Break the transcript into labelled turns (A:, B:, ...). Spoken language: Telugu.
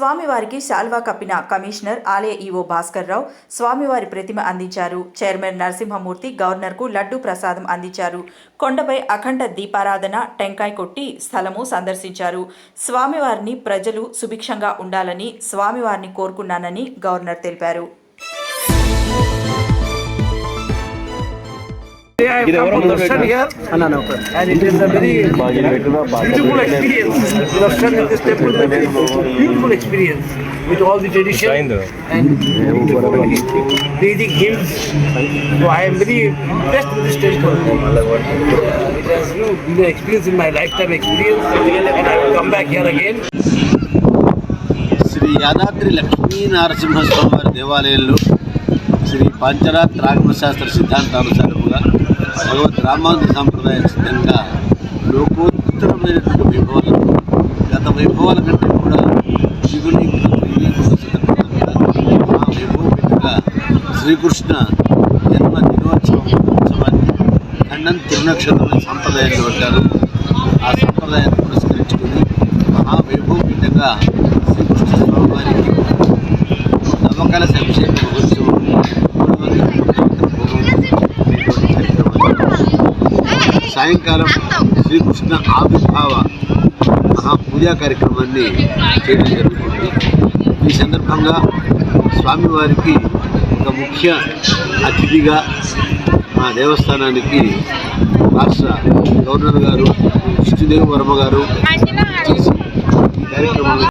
A: స్వామివారికి శాల్వా కప్పిన కమిషనర్ ఆలయ ఈవో భాస్కర్ రావు స్వామివారి ప్రతిమ అందించారు. చైర్మన్ నరసింహమూర్తి గవర్నర్కు లడ్డు ప్రసాదం అందించారు. కొండపై అఖండ దీపారాధన టెంకాయ కొట్టి స్థలము సందర్శించారు. స్వామివారిని ప్రజలు సుభిక్షంగా ఉండాలని స్వామివారిని కోరుకున్నానని గవర్నర్ తెలిపారు.
B: Very beautiful experience with all the tradition and Vedic hymns. So I am very impressed with this temple. Uh, it has you know, been an experience in my lifetime experience and I will come back here again.
C: Shri Yadadri Lakshmi Narasimhaswamy వారి దేవాలయంలో శ్రీ పంచరాత్ర ఆగమశాస్త్ర సిద్ధాంతానుసారముగా భగవద్ రామానుజ సాంప్రదాయ సిద్ధంగా లోకోత్తరమైనటువంటి వైభవాలను గత వైభవాల కంటే కూడా శివుని ఆ వైభవపేతగా శ్రీకృష్ణ జన్మ దినోత్సవం ఉత్సవాన్ని ఖండం తిరునక్షత్రం సాంప్రదాయాన్ని అంటారు ఆ సంప్రదాయాన్ని పురస్కరించుకుని మహావైభవపేతంగా శ్రీకృష్ణ స్వామివారికి నమ్మకాల సంక్షేమ సాయంకాలం శ్రీకృష్ణ ఆవిర్భావ మహాపూజా కార్యక్రమాన్ని చేయడం జరుగుతుంది. ఈ సందర్భంగా స్వామివారికి ఒక ముఖ్య అతిథిగా మా దేవస్థానానికి రాష్ట్ర గవర్నర్ గారు విష్ణుదేవ్ వర్మ గారు చేసి ఈ కార్యక్రమాన్ని